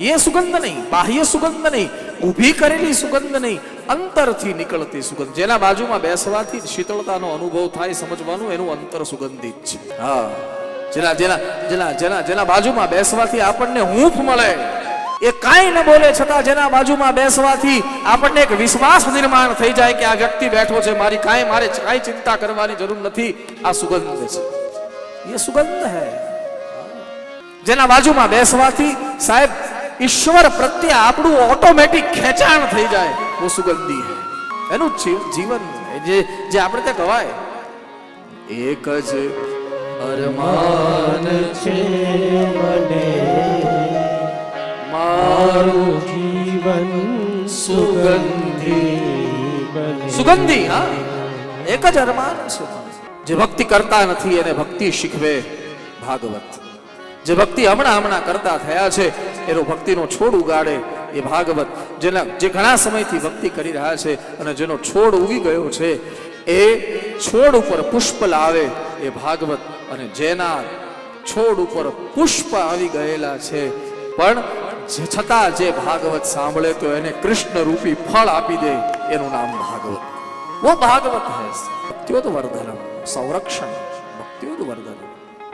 એ સુગંધ નહીં, બાહ્ય સુગંધ નહીં, ઊભી કરેલી સુગંધ નહીં, અંતરથી નીકળતી સુગંધ. જેના બાજુમાં બેસવાથી શીતળતાનો અનુભવ થાય સમજવાનું એનું અંતર સુગંધિત છે. હા. જેના જેના જેના જેના જેના બાજુમાં બેસવાથી આપણને હૂંફ મળે. એ કાંઈ ન બોલે છતાં જેના બાજુમાં બેસવાથી આપણને એક વિશ્વાસ નિર્માણ થઈ જાય કે આ વ્યક્તિ બેઠો છે, મારી કાંઈ, મારે કાંઈ ચિંતા કરવાની જરૂર નથી. આ સુગંધ છે. એ સુગંધ હે. જેના બાજુમાં બેસવાથી સાહેબ ઈશ્વર પ્રત્યે આપણું ઓટોમેટિક ખેંચાણ થઈ જાય. वो સુગંધી હૈ એનું જીવન જે જે આપણે ત્યાં કહેવાય એક જ અરમાન છે મને મારું જીવન સુગંધી સુગંધી હા એક જ અરમાન છે જે ભક્તિ કરતા નથી એને ભક્તિ શીખવે ભાગવત જે ભક્તિ હમણાં હમણાં કરતા થયા છે, એનો ભક્તિનો છોડ ઉગાડે એ ભાગવત, જેના જે ઘણા સમયથી ભક્તિ કરી રહ્યા છે અને જેનો છોડ ઉગી ગયો છે, એ છોડ ઉપર પુષ્પ લાવે એ ભાગવત, અને જેના છોડ ઉપર પુષ્પ આવી ગયેલા છે. પણ છતાં જે ભાગવત સાંભળે તો એને કૃષ્ણ રૂપી ફળ આપી દે, એનું નામ ભાગવત. ભાગવત હૈ ભક્તિઓ વર્ધન, સંરક્ષણ ભક્તિઓ વર્ધન.